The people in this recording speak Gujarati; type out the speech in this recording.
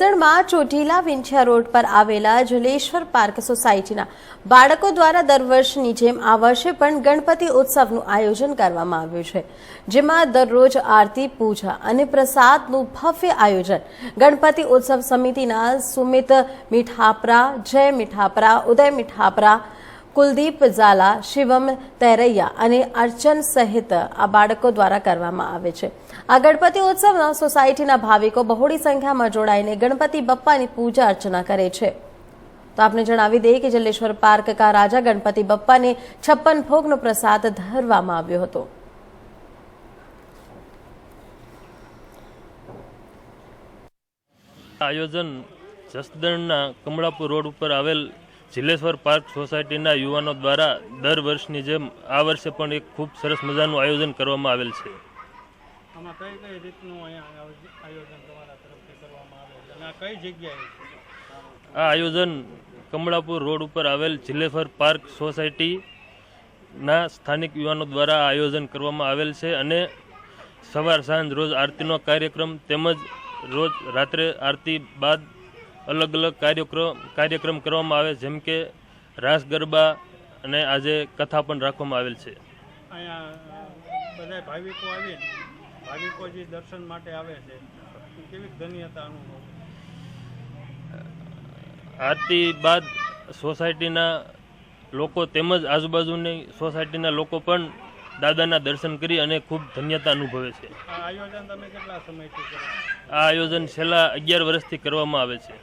પાટણમાં ચોટીલા વિંછિયા રોડ પર આવેલા જલેશ્વર પાર્ક સોસાયટીના બાળકો દ્વારા દર વર્ષની જેમ આ વર્ષે પણ ગણપતિ ઉત્સવનું આયોજન કરવામાં આવ્યું છે, જેમાં દરરોજ આરતી, પૂજા અને પ્રસાદનું ભવ્ય આયોજન ગણપતિ ઉત્સવ સમિતિના સુમિત મીઠાપરા, જય મીઠાપરા, ઉદય મીઠાપરા કુલદીપ ઝાલા, શિવમ તેરૈયા અને અર્ચન સહિત આ બાળકો દ્વારા કરવામાં આવે છે. આ ગણપતિ ઉત્સવમાં સોસાયટીના ભાવિકો બહોળી સંખ્યામાં જોડાઈને ગણપતિ બપ્પાની પૂજા અર્ચના કરે છે. તો આપને જણાવી દઈએ કે જલેશ્વર પાર્ક કા રાજા ગણપતિ બપ્પાને છપ્પન ભોગનો પ્રસાદ ધરવામાં આવ્યો હતો. આયોજન જસદણના કમળાપુર રોડ ઉપર આવેલ જિલેશ્વર પાર્ક સોસાયટીના યુવાનો દ્વારા દર વર્ષની જેમ આ વર્ષે પણ એક ખૂબ સરસ મજાનું આયોજન કરવામાં આવેલ છે? આ આયોજન કમળાપુર રોડ ઉપર આવેલ જિલ્લેશ્વર પાર્ક સોસાયટીના સ્થાનિક યુવાનો દ્વારા આયોજન કરવામાં આવેલ છે અને સવાર સાંજ રોજ આરતીનો કાર્યક્રમ તેમજ રોજ રાત્રે આરતી બાદ અલગ અલગ કાર્યક્રમ કાર્યક્રમ કરવામાં આવે જેમ કે રાસ ગરબા અને આજે કથા પણ રાખવામાં આવેલ છે. બધા ભાવિકો આવીને ભાવિકો જે દર્શન માટે આવે છે કેવી ધન્યતા અનુભવ? આરતી બાદ સોસાયટીના લોકો તેમજ આજુબાજુની સોસાયટીના લોકો પણ દાદાના દર્શન કરી અને ખૂબ ધન્યતા અનુભવે છે. આ આયોજન છેલ્લા અગિયાર વર્ષથી કરવામાં આવે છે.